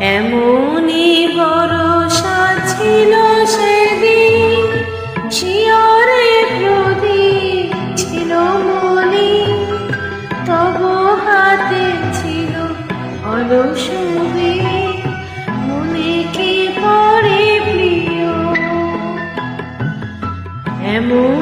এমনই ভরসা ছিল সেদিন। শিয়রে প্রদীপ ছিল মনি, তব হাতে ছিল অলস মনে। কি পরে প্রিয়? এমন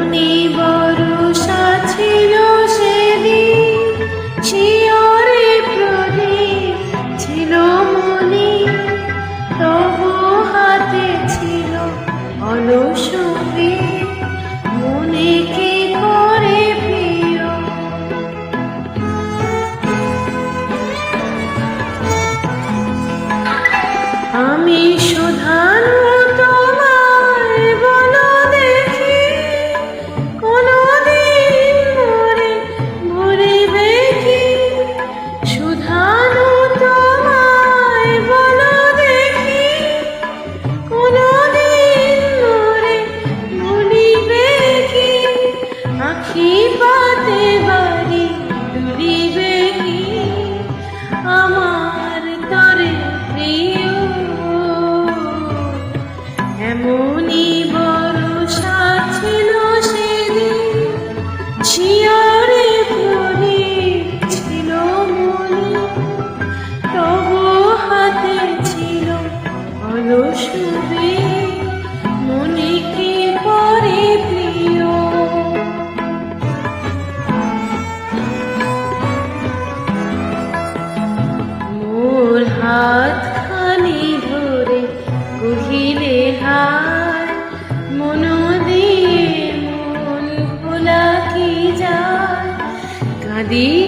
ভালো di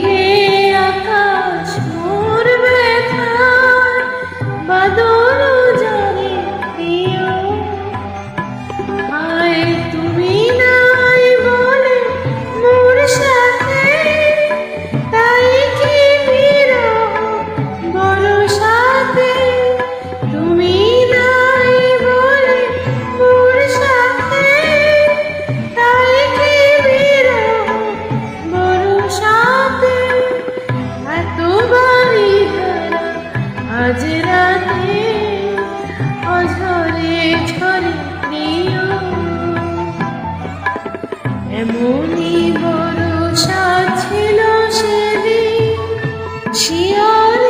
মনে বড় ছিল সেদিন শিয়ার